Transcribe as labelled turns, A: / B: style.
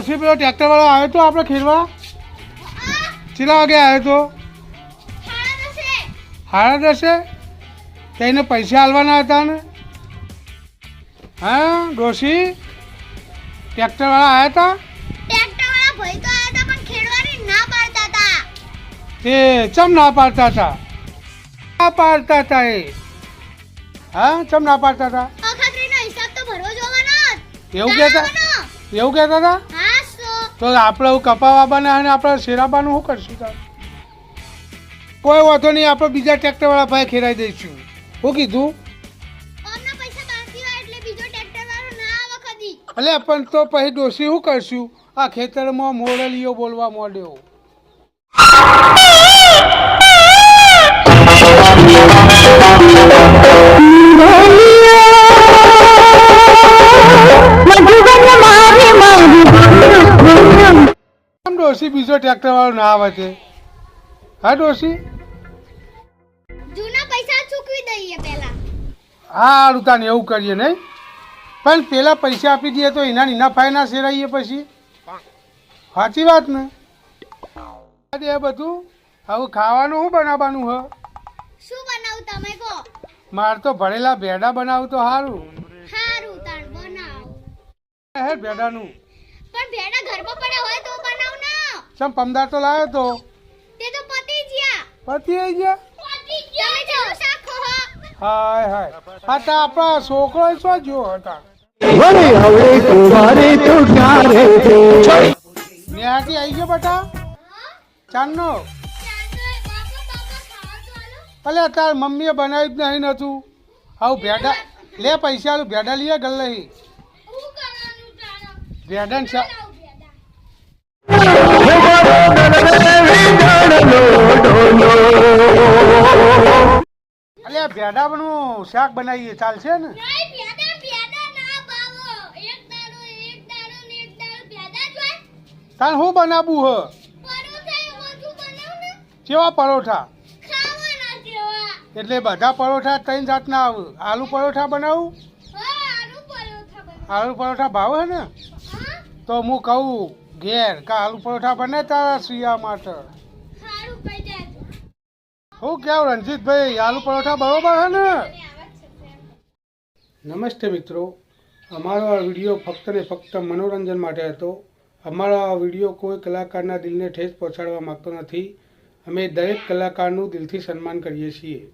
A: પછી પેલો ટ્રેક્ટર વાળો આવ્યો તો આપણે ખેડવા? કેટલા વાગે આવ્યો તો? સાડા દસે? તેને પૈસા હાલવાના હતા ને? હા ડોશી? ટ્રેક્ટર વાળા આવ્યા હતા? તે ચમ ના પાડતા હતા? ના પાડતા હતા એ. હા ચમ ના પાડતા હતા? એવું કહેતા એવું કહેતા હતા? તો આપણે કપા બાબાને અને આપણે શેરાબાનું શું કરશું તાર? કોઈ વાંધો નહીં આપણે બીજા ટ્રેક્ટરવાળા ભાઈ ખેરાઈ દઈશું. શું કીધું? એટલે પણ તો પછી ડોસી શું કરશું? આ ખેતરમાં મોડલીઓ બોલવા માંડ્યો. બીજો ટ્રેક્ટર વાળો ના આવે છે હા ડોશી?
B: જૂના પૈસા ચૂકવી દઈએ પહેલા.
A: હા રૂતાને એવું કરીએ નહીં. પણ પેલા પૈસા આપી દઈએ તો એના નીના ફાયના શેરાઈએ પછી. સાચી વાત ને? એ બધું. હવે ખાવાનું શું બનાવવાનું હ?
B: શું બનાવું તમે કહો?
A: માર તો ભરેલા ભેડા બનાવું તો સારું
B: સારું તાણ બનાવ.
A: હે ભેડાનું?
B: પણ ભેડા ઘરમાં પડ્યા હોય તો
A: ચમ પમદાર તો લાવ્યો તો?
B: તે તો પતી ગયા.
A: પતી આવી ગયા?
B: પતી ગયા તમે શાક
A: હાય હાય. હા તો આપણા છોકરો શું જો હતા?
C: વરે હવે તમારે તો ક્યારે છે
A: ન્યાથી આવી ગયો બેટા. ચાંદનો.
B: ચાંદો એ બાપા બાપા ખાવા તો આલો
A: અલે તાર મમ્મીએ બનાવ્યું જ નહીં નતું આવું ભેડા લે પૈસા આલું ભેડા લઈએ ગલ લઈ
B: હું
A: ભેડા શા ને
B: એક શાક ભેડા ચાલશે ને?
A: તાર શું બનાવવું હ કેવા પરોઠા? એટલે બધા પરોઠા ત્રણ જાતના આવે આલુ પરોઠા બનાવું?
B: આલુ પરોઠા બનાવ.
A: ભાવે હે ને? તો હું કહું ઘેર કે આલુ પરોઠા બને તારા સિયા માટે? હું કેવું રણજીતભાઈ? આલુ પરોઠા બરોબર છે ને? નમસ્તે મિત્રો. અમારો આ વીડિયો ફક્ત ને ફક્ત મનોરંજન માટે હતો. અમારો આ વીડિયો કોઈ કલાકારના દિલને ઠેસ પહોંચાડવા માગતો નથી. અમે દરેક કલાકારનું દિલથી સન્માન કરીએ છીએ.